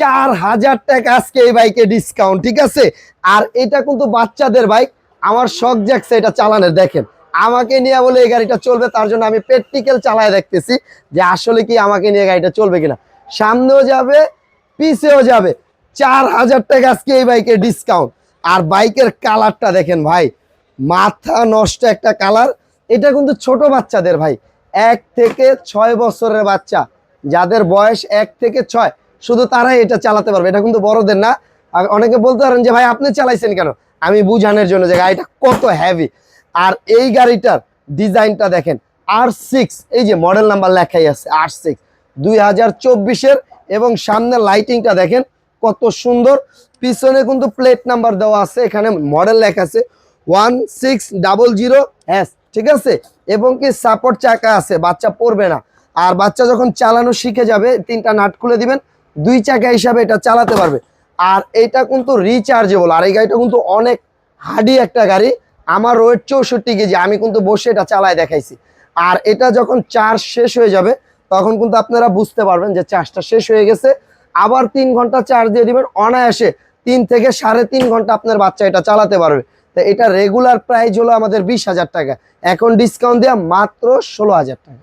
চার হাজার টাকা আজকে এই বাইকে ডিসকাউন্ট ঠিক আছে? আর এটা কিন্তু বাচ্চাদের বাইক আমার শখ জাগছে এটা চালানের, দেখেন। আমাকে নিয়ে বলে এই গাড়িটা চলবে, তার জন্য আমি প্র্যাকটিক্যাল চালায় দেখতেছি যে আসলে কি আমাকে নিয়ে গাড়িটা চলবে কিনা। সামনেও যাবে, পিছেও যাবে। চার হাজার টাকা আজকে এই বাইকের ডিসকাউন্ট আর বাইকের কালারটা দেখেন ভাই, মাথা নষ্ট একটা কালার এটা কিন্তু ছোট বাচ্চাদের ভাই, এক থেকে ছয় বছরের বাচ্চা। যাদের বয়স এক থেকে ছয় শুধু তারাই এটা চালাতে পারবে। এটা কিন্তু বড়দের না। অনেকে বলতে পারেন যে, ভাই, আপনি চালাইছেন কেন? আমি বুঝানোর জন্য যে, গাড়িটা কত হ্যাভি আর এই গাড়িটার ডিজাইনটা দেখেন আর সিক্স এই যে মডেল নাম্বার লেখাই আছে আর সিক্স দুই হাজার চব্বিশের এবং সামনে লাইটিংটা দেখেন, কত সুন্দর। পিছনে কিন্তু প্লেট নাম্বার দেওয়া আছে, এখানে মডেল লেখা আছে one six double zero S ঠিক আছে? এবং কি সাপোর্ট চাকা আছে, বাচ্চা পড়বে না। আর বাচ্চা যখন চালানো শিখে যাবে, তিনটা নাট খুলে দিবেন দুই চাকা হিসাবে এটা চালাতে পারবে। আর এটা কিন্তু রিচার্জেবল আর এই গাড়িটা কিন্তু অনেক হাডি একটা গাড়ি। আমার ওয়েট চৌষট্টি কেজি, আমি কিন্তু বসে এটা চালায় দেখাইছি। আর এটা যখন চার্জ শেষ হয়ে যাবে, তখন কিন্তু আপনারা বুঝতে পারবেন যে চার্জটা শেষ হয়ে গেছে। আবার তিন ঘণ্টা চার্জ দিয়ে দিবেন। অনায়াসে তিন থেকে সাড়ে তিন ঘণ্টা আপনার বাচ্চা এটা চালাতে পারবে। তো এটা রেগুলার প্রাইস হলো আমাদের বিশ হাজার টাকা। এখন ডিসকাউন্ট দেওয়া মাত্র ষোলো হাজার টাকা।